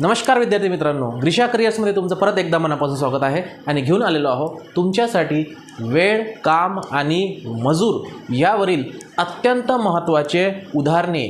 नमस्कार विद्यार्थी मित्रांनो ग्रीषा करिअर्समध्ये तुमचं परत एकदा मनापासून स्वागत आहे आणि घेऊन आलेलो आहोत तुमच्यासाठी वेळ काम आणि मजूर यावरील अत्यंत महत्त्वाचे उदाहरणे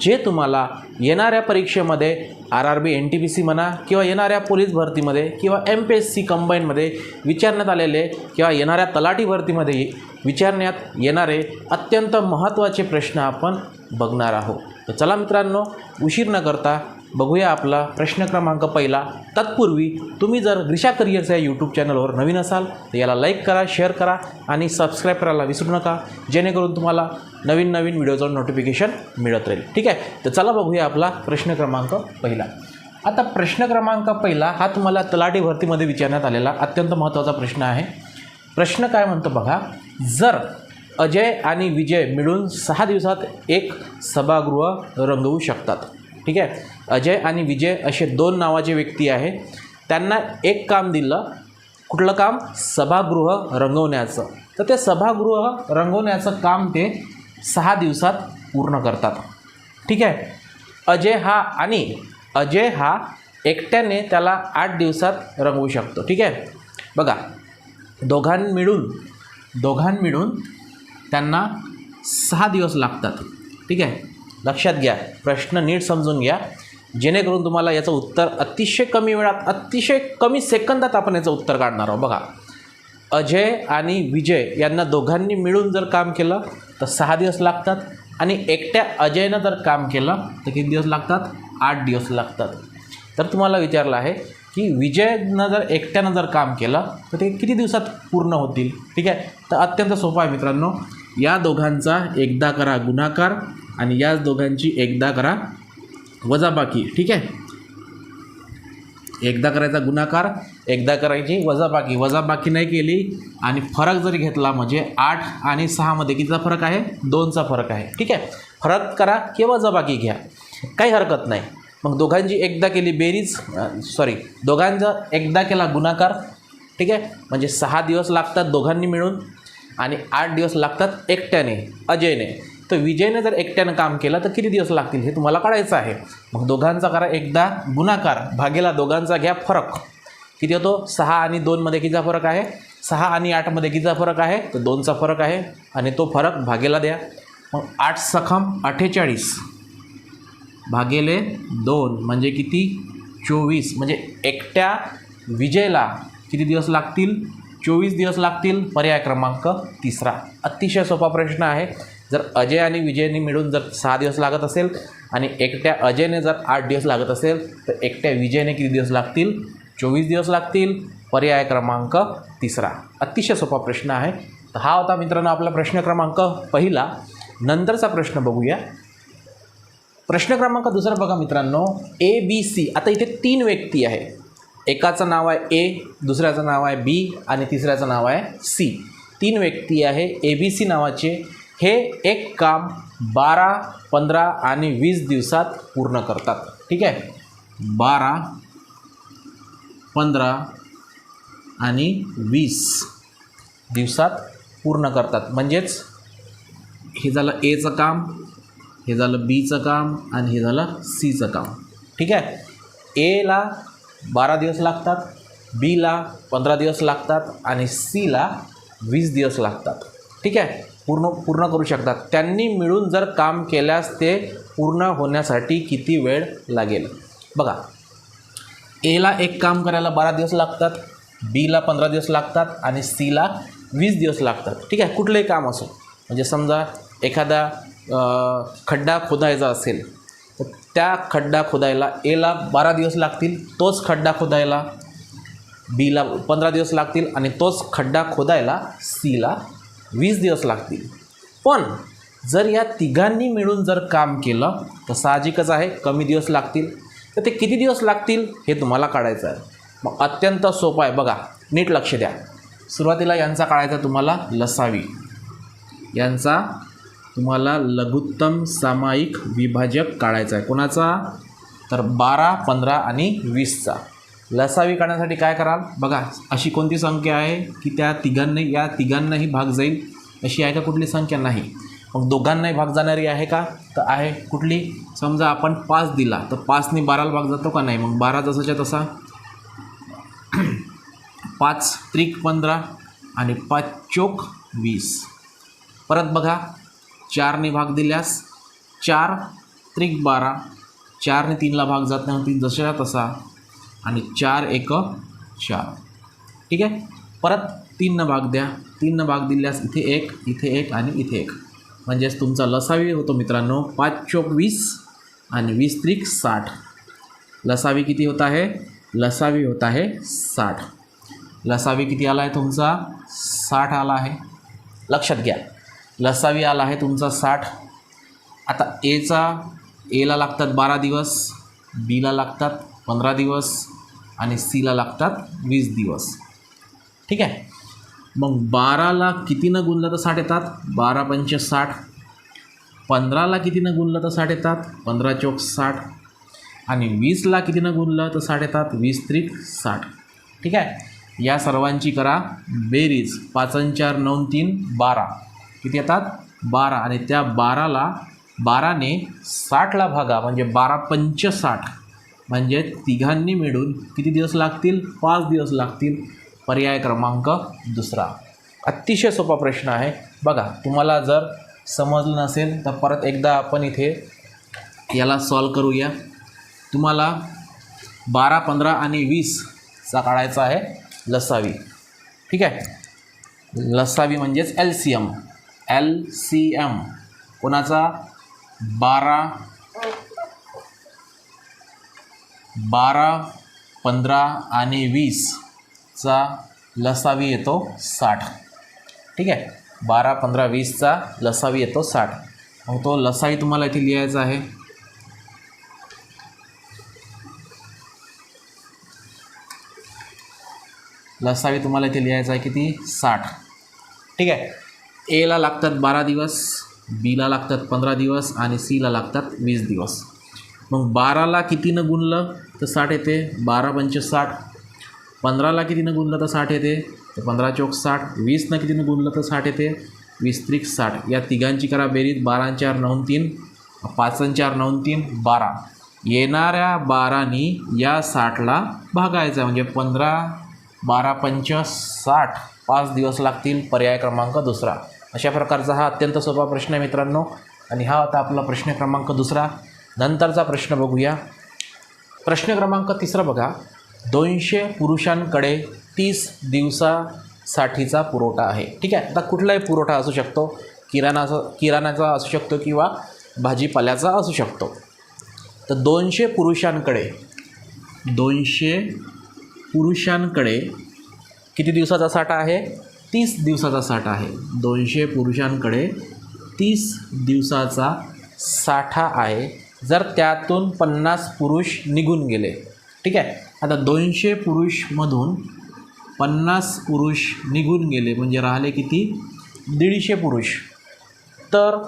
जे तुम्हाला येणाऱ्या परीक्षेमध्ये R R B N T P C म्हणा किंवा येणाऱ्या पोलीस भरतीमध्ये किंवा एम पी एस सी कंबाईनमध्ये विचारण्यात आलेले किंवा येणाऱ्या तलाठी भरतीमध्ये विचारण्यात येणारे अत्यंत महत्त्वाचे प्रश्न आपण बघणार आहोत. तर चला मित्रांनो उशीर न करता बघूया आपला प्रश्न क्रमांक पहिला. तत्पूर्वी तुम्ही जर ग्रिशा करिअर्स या यूट्यूब चॅनलवर नवीन असाल तर याला लाईक करा शेअर करा आणि सबस्क्राईब करायला विसरू नका. जेणेकरून तुम्हाला नवीन नवीन व्हिडिओचं नोटिफिकेशन मिळत राहील. ठीक आहे? तर चला बघूया आपला प्रश्न क्रमांक पहिला. आता प्रश्न क्रमांक पहिला हा तुम्हाला तलाठी भरतीमध्ये विचारण्यात आलेला अत्यंत महत्त्वाचा प्रश्न आहे. प्रश्न काय म्हणतो बघा? जर अजय आणि विजय मिळून सहा दिवसात एक सभागृह रंगवू शकतात. ठीक आहे? अजय आणि विजय असे दोन नावाचे व्यक्ती आहे. त्यांना एक काम दिलं कुठलं काम? सभागृह रंगवण्याचं. तर ते सभागृह रंगवण्याचं काम ते सहा दिवसात पूर्ण करतात. ठीक आहे? अजय हा आणि अजय हा एकट्याने त्याला आठ दिवसात रंगवू शकतो. ठीक आहे? बघा दोघां मिळून दोघां मिळून त्यांना सहा दिवस लागतात. ठीक आहे? लक्षात घ्या. प्रश्न नीट समजून घ्या. जेणेकरून तुम्हाला याचं उत्तर अतिशय कमी वेळात अतिशय कमी सेकंदात आपण याचं उत्तर काढणार आहोत. बघा अजय आणि विजय यांना दोघांनी मिळून जर काम केलं तर सहा दिवस लागतात आणि एकट्या अजयनं जर काम केलं तर किती दिवस लागतात? आठ दिवस लागतात. तर तुम्हाला विचारलं आहे की विजयनं जर एकट्यानं जर काम केलं तर ते किती दिवसात पूर्ण होतील? ठीक आहे? तर अत्यंत सोपं आहे मित्रांनो. या दोघांचा एकदा करा गुणाकार आणि याच दोघांची एकदा करा वजाबाकी ठीक आहे? एकदा करायचा गुणाकार एकदा करायची वजाबाकी वजाबाकी नाही केली आणि फरक जरी घेतला म्हणजे आठ आणि सहामध्ये कितीचा फरक आहे? दोनचा फरक आहे. ठीक आहे? फरक करा किंवा वजाबाकी घ्या. काही हरकत नाही. मग दोघांची एकदा केली बेरीज सॉरी दोघांचा एकदा केला गुणाकार ठीक आहे? म्हणजे सहा दिवस लागतात दोघांनी मिळून आणि आठ दिवस लागतात एकट्याने अजयने. तर विजयने जर एकट्यानं काम केलं तर किती दिवस लागतील हे तुम्हाला काढायचं आहे. मग दोघांचा करा एकदा गुणाकार. भागेला दोघांचा घ्या फरक. किती होतो? सहा आणि दोनमध्ये कितीचा फरक आहे? सहा आणि आठमध्ये कितीचा फरक आहे? तर दोनचा फरक आहे आणि तो फरक भागेला द्या. मग आठ सखम अठ्ठेचाळीस. भागेले दोन म्हणजे किती? चोवीस. म्हणजे एकट्या विजयला किती दिवस लागतील? चोवीस दिवस लागतील. पर्याय क्रमांक तिसरा. अतिशय सोपा प्रश्न आहे. जर अजय आणि विजयने मिळून जर सहा दिवस लागत असेल आणि एकट्या अजयने जर आठ दिवस लागत असेल तर एकट्या विजयने किती दिवस लागतील? चोवीस दिवस लागतील. पर्याय क्रमांक तिसरा. अतिशय सोपा प्रश्न आहे. तर हा होता मित्रांनो आपला प्रश्न क्रमांक पहिला. नंतरचा प्रश्न बघूया. प्रश्न क्रमांक दुसरा बघा मित्रांनो. ए बी सी आता इथे तीन व्यक्ती आहे एकाचं नाव आहे ए दुसऱ्याचं नाव आहे बी आणि तिसऱ्याचं नाव आहे सी तीन व्यक्ती आहे ए बी सी नावाचे. हे एक काम बारा पंधरा आणि वीस दिवसात पूर्ण करतात. ठीक आहे? बारा पंधरा आणि वीस दिवसात पूर्ण करतात. म्हणजेच हे झालं एचं काम हे झालं बीचं काम आणि हे झालं सीचं काम. ठीक आहे? एला बारा दिवस लागतात बीला पंधरा दिवस लागतात आणि सीला वीस दिवस लागतात. ठीक आहे? पूर्ण पूर्ण करू शकतात. त्यांनी मिळून जर काम केल्यास ते पूर्ण होण्यासाठी किती वेळ लागेल? बघा. एला एक काम करायला बारा दिवस लागतात बीला पंधरा दिवस लागतात आणि सीला वीस दिवस लागतात. ठीक आहे? कुठलंही काम असो. म्हणजे समजा एखादा खड्डा खोदायचा असेल तर त्या खड्डा खोदायला एला बारा दिवस लागतील तोच खड्डा खोदायला बीला पंधरा दिवस लागतील आणि तोच खड्डा खोदायला सीला वीस दिवस लागतील. पण जर या तिघांनी मिळून जर काम केलं तर साहजिकच आहे कमी दिवस लागतील. तर ते किती दिवस लागतील हे तुम्हाला काढायचं आहे. मग अत्यंत सोपं आहे. बघा नीट लक्ष द्या. सुरुवातीला यांचा काढायचा तुम्हाला लसावी. यांचा तुम्हाला लघुत्तम सामायिक विभाजक काढायचा आहे. कोणाचा? तर बारा पंधरा आणि वीसचा. लसावी काढण्यासाठी काय कराल? बघा अशी कोणती संख्या आहे की त्या तिघांनी या तिघांनाही भाग जाईल अशी आहे का कुठली संख्या? नाही. मग दोघांनाही भाग जाणारी आहे का? तर आहे कुठली? समजा आपण पाच दिला तर पाचने बाराला भाग जातो का नाही? मग बारा जसाच्या तसा. पाच त्रिक पंधरा आणि पाच चोक वीस. परत बघा चारने भाग दिल्यास चार त्रिक बारा चारने तीनला भाग जात नाही तीन जशाच्या तसा. आणि चार एक चार. ठीक आहे? परत तीननं भाग द्या. तीननं भाग दिल्यास इथे एक इथे एक आणि इथे एक. म्हणजेच तुमचा लसावी होतो मित्रांनो पाच चोक वीस आणि वीस त्रिक साठ. लसावी किती होत आहे? लसावी होत आहे साठ. लसावी किती आला आहे तुमचा? साठ आला आहे. लक्षात घ्या. लसावी आला आहे तुमचा साठ. आता एचा एला लागतात बारा दिवस बीला लागतात पंधरा दिवस आणि सीला लागतात वीस दिवस. ठीक आहे? मग बाराला कितीनं गुणलं तर साठ येतात? बारा पंच साठ. पंधराला कितीनं गुणलं तर साठ येतात? पंधरा चौक साठ. आणि वीसला कितीनं गुणलं तर साठ येतात? वीस त्रिक साठ. ठीक आहे? या सर्वांची करा. बेरीज. पाचन चार नऊ तीन बारा. किती येतात? बारा. आणि त्या बाराला बाराने साठला भागा. म्हणजे बारा पंच साठ. म्हणजे तिघांनी मिळून किती दिवस लागतील? पाच दिवस लागतील. पर्याय क्रमांक दुसरा. अतिशय सोपा प्रश्न आहे. बघा तुम्हाला जर समजलं नसेल तर परत एकदा आपण इथे याला सॉल्व करूया. तुम्हाला बारा पंधरा आणि वीसचा काढायचा आहे लसावी. ठीक आहे? लसावी म्हणजेच L C M L C M कोणाचा? बारा बारा पंधरा आणि वीसचा लसावी येतो साठ. ठीक आहे? बारा पंधरा वीसचा लसावी येतो साठ. मग तो लसावी तुम्हाला इथे लिहायचा आहे. लसावी तुम्हाला इथे लिहायचा आहे किती? साठ. ठीक आहे? एला लागतात बारा दिवस बीला लागतात पंधरा दिवस आणि सीला लागतात वीस दिवस. मग बाराला कितीनं गुणलं तर साठ येते. बारा पंच साठ. पंधराला कितीनं गुणलं तर साठ येते. तर पंधरा चौक साठ. वीसनं कितीनं गुणलं तर साठ येते. वीस त्रिक साठ. या तिघांची करा बेरीज. बारा चार नऊ तीन. पाचन चार नऊ तीन. बारा. येणाऱ्या बारानी या साठला भागायचा म्हणजे पंधरा बारा पंच साठ पाच दिवस लागतील. पर्याय क्रमांक दुसरा. अशा प्रकारचा हा अत्यंत सोपा प्रश्न आहे मित्रांनो. आणि हा होता आपला प्रश्न क्रमांक दुसरा. नंतरचा प्रश्न बघूया. प्रश्न क्रमांक तिसरा बघा. दोनशे पुरुषांकडे तीस दिवसासाठीचा पुरवठा आहे. ठीक आहे? आता कुठलाही पुरवठा असू शकतो. किराणाचा किराणाचा असू शकतो किंवा भाजीपाल्याचा असू शकतो. तर दोनशे पुरुषांकडे दोनशे पुरुषांकडे किती दिवसाचा साठा आहे? तीस दिवसाचा साठा आहे. दोनशे पुरुषांकडे तीस दिवसाचा साठा आहे. जर त्यातून पन्नास पुरुष निघून गेले. ठीक आहे? आता दोनशे पुरुषमधून पन्नास पुरुष निघून गेले म्हणजे राहिले किती? दीडशे पुरुष. तर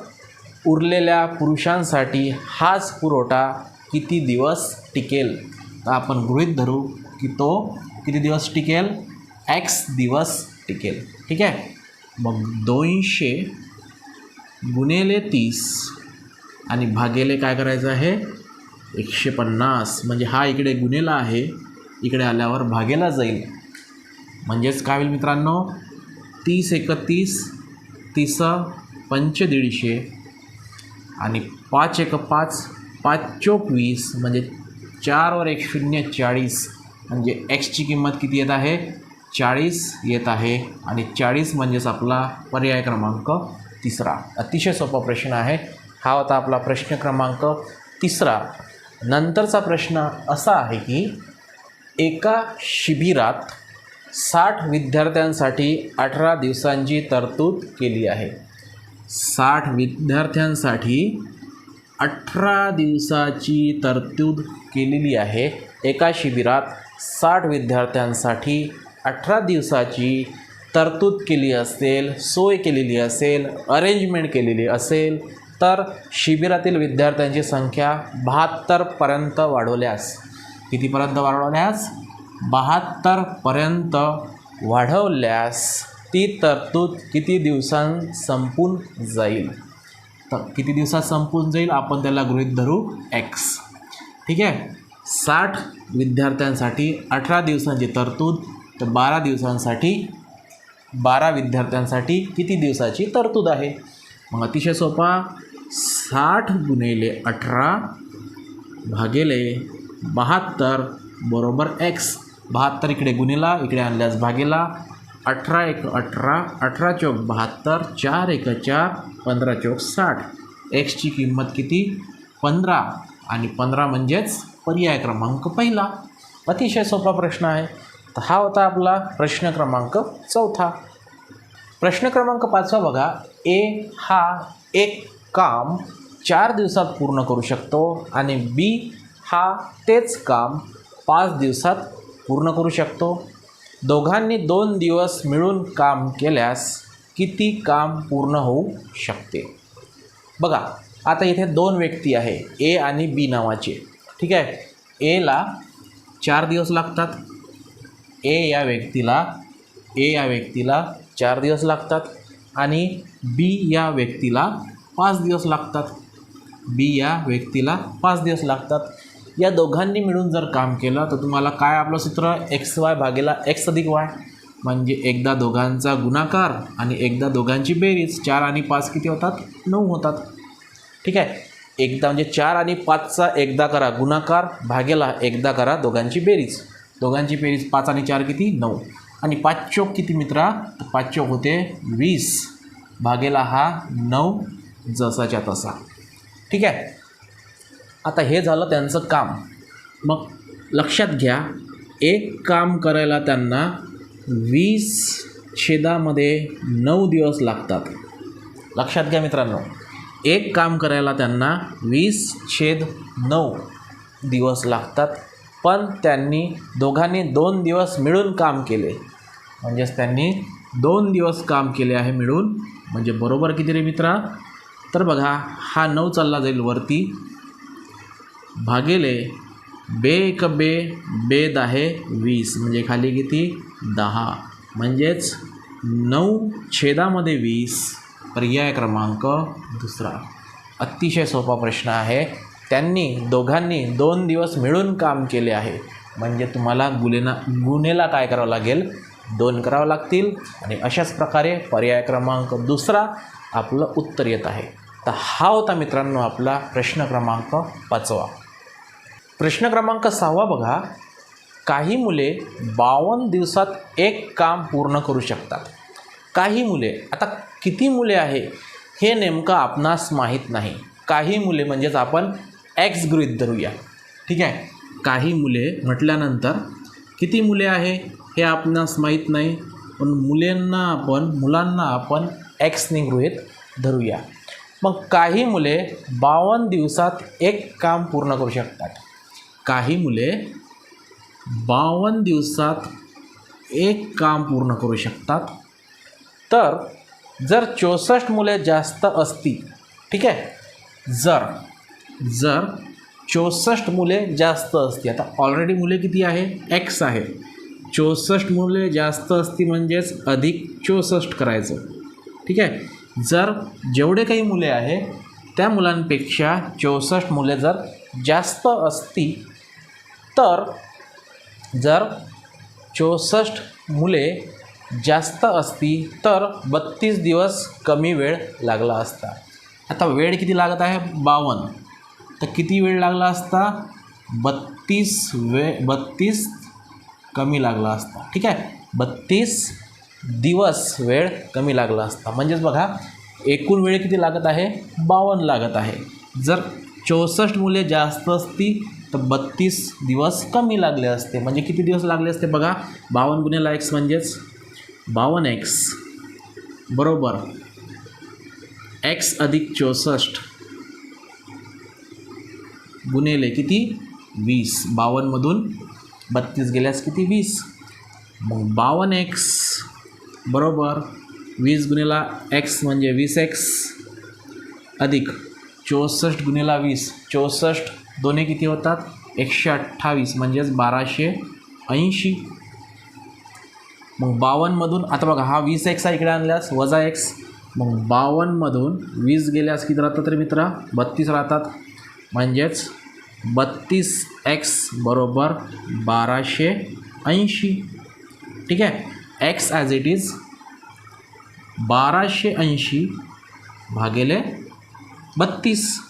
उरलेल्या पुरुषांसाठी हाच पुरवठा किती दिवस टिकेल? तर आपण गृहीत धरू की तो किती दिवस टिकेल? एक्स दिवस टिकेल. ठीक आहे? मग दोनशे गुणेले तीस आणि भागेले काय करायचं आहे? एकशे पन्नास म्हणजे हा इकडे गुन्हेला आहे. इकडे आल्यावर भागेला जाईल. म्हणजेच काय होईल मित्रांनो? तीस एकतीस तीस पंच दीडशे आणि पाच एक पाच पाच चोक वीस म्हणजे चारवर एक शून्य चाळीस. म्हणजे एक्सची किंमत किती येत आहे? चाळीस येत आहे. आणि चाळीस म्हणजेच आपला पर्याय क्रमांक तिसरा. अतिशय सोपा प्रश्न आहे. हा होता आपला प्रश्न क्रमांक तिसरा. नंतरचा प्रश्न असा आहे की एका शिबिरात साठ विद्यार्थ्यांसाठी अठरा दिवसांची तरतूद केली आहे. साठ विद्यार्थ्यांसाठी अठरा दिवसाची तरतूद केलेली आहे. एका शिबिरात साठ विद्यार्थ्यांसाठी अठरा दिवसाची तरतूद केली असेल सोय केलेली असेल अरेंजमेंट केलेली असेल तर शिबिरातील विद्यार्थ्यांची संख्या बहात्तरपर्यंत वाढवल्यास कितीपर्यंत वाढवल्यास? बहात्तरपर्यंत वाढवल्यास ती तरतूद किती दिवसांत संपून जाईल? तर किती दिवसात संपून जाईल? आपण त्याला गृहित धरू एक्स ठीक आहे? साठ विद्यार्थ्यांसाठी अठरा दिवसांची तरतूद तर बारा दिवसांसाठी बारा विद्यार्थ्यांसाठी किती दिवसाची तरतूद आहे? मग अतिशय सोपा. साठ गुणिले अठरा भागिले बहात्तर बरोबर एक्स बहात्तर इकडे गुणिला इकडे आणल्यास भागेला. अठरा एक अठरा अठरा चौक बहात्तर चार एक चार पंधरा चौक साठ. एक्सची किंमत किती? पंधरा. आणि पंधरा म्हणजेच पर्याय क्रमांक पहिला. अतिशय सोपा प्रश्न आहे. तर हा होता आपला प्रश्न क्रमांक चौथा. प्रश्न क्रमांक पाचवा बघा. ए हा एक काम चार दिवसात पूर्ण करू शकतो आणि बी हा तेच काम पाच दिवसात पूर्ण करू शकतो. दोघांनी दोन दिवस मिळून काम केल्यास किती काम पूर्ण होऊ शकते? बघा आता इथे दोन व्यक्ती आहे ए आणि बी नावाचे. ठीक आहे? एला चार दिवस लागतात. ए या व्यक्तीला ए या व्यक्तीला चार दिवस लागतात आणि बी या व्यक्तीला पाच दिवस लागतात. बी या व्यक्तीला पाच दिवस लागतात. या दोघांनी मिळून जर काम केलं तर तुम्हाला काय आपलं सूत्र? एक्स वाय भागेला एक्स अधिक वाय म्हणजे एकदा दोघांचा गुणाकार आणि एकदा दोघांची बेरीज चार आणि पाच किती होतात? नऊ होतात. ठीक आहे? एकदा म्हणजे चार आणि पाचचा एकदा करा गुणाकार भागेला एकदा करा दोघांची बेरीज. दोघांची बेरीज पाच आणि चार किती? नऊ. आणि पाच चोक किती मित्रा? पाच चोक होते वीस. भागेला हा नऊ जसाच्या तसा. ठीक आहे? आता हे झालं त्यांचं काम. मग लक्षात घ्या एक काम करायला त्यांना वीस छेदामध्ये नऊ दिवस लागतात. लक्षात घ्या मित्रांनो. एक काम करायला त्यांना वीस छेद नऊ दिवस लागतात पण त्यांनी दोघांनी दोन दिवस मिळून काम केले. म्हणजेच त्यांनी दोन दिवस काम केले आहे मिळून. म्हणजे बरोबर किती रे मित्रा? तर बघा हा नऊ चालला जाईल वरती. भागेले बे एक बे बेद आहे वीस. म्हणजे खाली किती? दहा. म्हणजेच नऊ छेदामध्ये वीस. पर्याय क्रमांक दुसरा. अतिशय सोपा प्रश्न आहे. त्यांनी दोघांनी दोन दिवस मिळून काम केले आहे. म्हणजे तुम्हाला गुलेना गुन्हेला काय करावं लागेल? दोन करावं लागतील. आणि अशाच प्रकारे पर्याय क्रमांक दुसरा आपलं उत्तर येत आहे. तर हा होता मित्रांनो आपला प्रश्न क्रमांक पाचवा. प्रश्न क्रमांक सहावा बघा. काही मुले बावन्न दिवसात एक काम पूर्ण करू शकतात. काही मुले आता किती मुले आहे हे नेमकं आपणास माहीत नाही. काही मुले म्हणजेच आपण एक्स गृहित धरूया. ठीक आहे? काही मुले म्हटल्यानंतर किती मुले आहे हे आपणास माहीत नाही. पण मुलांना आपण मुलांना आपण एक्सने गृहित धरूया. मग काही मुले बावन्न दिवसात एक काम पूर्ण करू शकतात. काही मुले बावन्न दिवसात एक काम पूर्ण करू शकतात. तर जर चौसष्ट मुले जास्त असतील ठीक आहे? जर जर चौसष्ट मुले जास्त असती आता ऑलरेडी मुले किती आहे? एक्स आहे. चौसष्ट मुले जास्त असती म्हणजेच अधिक चौसष्ट करायचं. ठीक आहे? जर जेवढे काही मुले आहे त्या मुलांपेक्षा चौसष्ट मुले जर जास्त असती तर जर चौसष्ट मुले जास्त असती तर बत्तीस दिवस कमी वेळ लागला असता. आता वेळ किती लागत आहे? बावन्न. तर किती वेळ लागला असता? बत्तीस वे बत्तीस कमी लागला असता. ठीक आहे? बत्तीस दिवस वेळ कमी लागला असता. म्हणजेच बघा एकूण वेळ किती लागत आहे? बावन्न लागत आहे. जर चौसष्ट मुले जास्त असती तर बत्तीस दिवस कमी लागले असते. म्हणजे किती दिवस लागले असते बघा? बावन्न गुन्हेला एक्स म्हणजेच बावन्न एक्स बरोबर. एक्स अधिक चौसष्ट गुन्हेले किती? वीस. बावन्नमधून बत्तीस गेल्यास किती? वीस. मग बावन्न एक्स बरोबर. वीस गुणिला एक्स म्हणजे वीस एक्स अधिक चौसष्ट गुणिला वीस. चौसष्ट दोन्ही किती होतात? एकशे अठ्ठावीस म्हणजेच बाराशे ऐंशी. मग बावन्नमधून आता बघा हा वीस एक्स इकडे आणल्यास वजा एक्स मग बावन्नमधून वीस गेल्यास किती राहतात रे मित्रा? बत्तीस राहतात. म्हणजेच बत्तीस एक्स बरोबर बाराशे ऐंशी. ठीक आहे? एक्स ॲज इट इज बाराशे ऐंशी भागेले बत्तीस.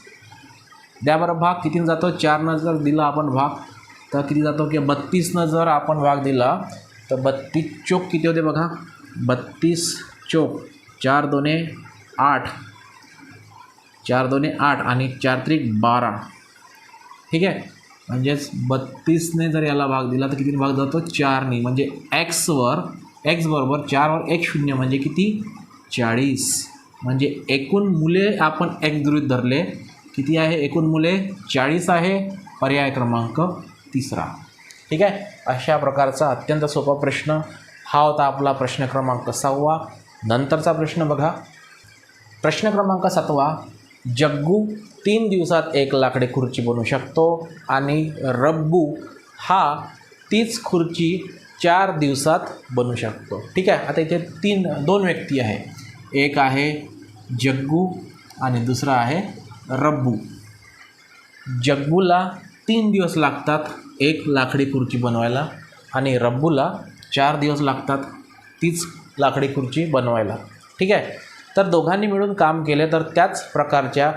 द्या बरं भाग कितीनं जातो? चारनं जर दिला आपण भाग. तर किती जातो? की बत्तीसनं जर आपण भाग दिला. तर बत्तीस चोक किती होते बघा? बत्तीस चोक. चार दोने आठ. चार दोने आठ आणि चार त्रिक बारा. ठीक आहे? म्हणजेच बत्तीसने जर याला भाग दिला तर किती भाग जातो? चारने. म्हणजे एक्सवर एक्स बरोबर चारवर एक शून्य म्हणजे किती? चाळीस. म्हणजे एकूण मुले आपण एक गृहित धरले किती आहे? एकूण मुले चाळीस आहे. पर्याय क्रमांक तिसरा. ठीक आहे? अशा प्रकारचा अत्यंत सोपा प्रश्न. हा होता आपला प्रश्न क्रमांक सहावा. नंतरचा प्रश्न बघा. प्रश्न क्रमांक सातवा. जग्गू तीन दिवसात एक लाकडी खुर्ची बनवू शकतो आणि रब्बू हा तीच खुर्ची चार दिवसात बनू शकतो. ठीक आहे? आता इथे तीन दोन व्यक्ती आहे. एक आहे जग्गू आणि दुसरा आहे रब्बू. जग्गूला तीन दिवस लागतात एक लाकडी खुर्ची बनवायला आणि रब्बूला चार दिवस लागतात तीच लाकडी खुर्ची बनवायला. ठीक आहे? तर दोघांनी मिळून काम केले तर त्याच प्रकारच्या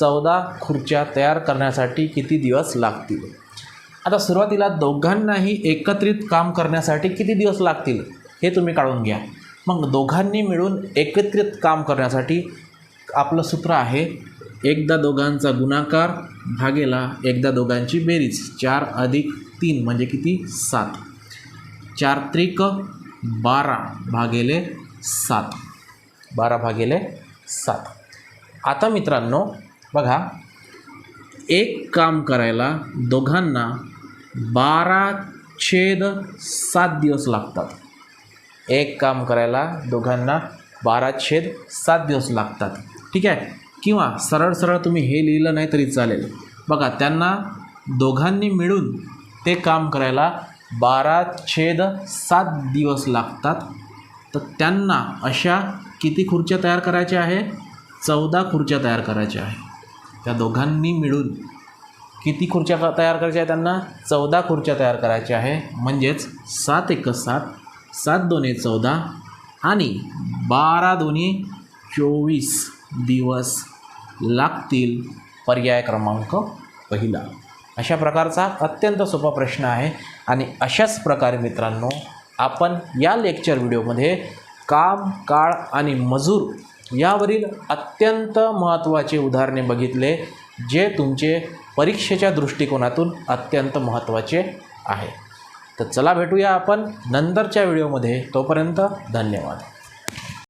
चौदा खुर्च्या तयार करण्यासाठी किती दिवस लागतील? आता सुरुवातीला दोघांनाही एकत्रित काम करण्यासाठी किती दिवस लागतील हे तुम्ही काढून घ्या. मग दोघांनी मिळून एकत्रित काम करण्यासाठी आपलं सूत्र आहे एकदा दोघांचा गुणाकार भागेला एकदा दोघांची बेरीज चार अधिक तीन म्हणजे किती? सात. चार त्रिक बारा भागेले सात. बारा भागेले सात. आता मित्रांनो बघा एक काम करायला दोघांना बारा छेद सात दिवस लागतात. एक काम करायला दोघांना बारा छेद सात दिवस लागतात. ठीक आहे? किंवा सरळ सरळ तुम्ही हे लिहिलं नाही तरी चालेल. बघा त्यांना दोघांनी मिळून ते काम करायला बारा छेद सात दिवस लागतात. तर त्यांना अशा किती खुर्च्या तयार करायच्या आहे? चौदा खुर्च्या तयार करायच्या आहे. त्या दोघांनी मिळून किती खुर्च्या क- तयार करायच्या आहे त्यांना? चौदा खुर्च्या तयार करायच्या आहे. म्हणजेच सात एक सात सात दोन्ही चौदा आणि बारा दोन्ही चोवीस दिवस लागतील पर्याय क्रमांक पहिला. अशा प्रकारचा अत्यंत सोपा प्रश्न आहे आणि अशाच प्रकारे मित्रांनो आपण या लेक्चर व्हिडिओमध्ये काम काळ आणि मजूर यावरील अत्यंत महत्त्वाचे उदाहरणे बघितले जे तुमचे परीक्षेच्या दृष्टिकोनातून अत्यंत महत्त्वाचे आहे. तर चला भेटूया आपण नंतरच्या व्हिडिओमध्ये. तोपर्यंत धन्यवाद.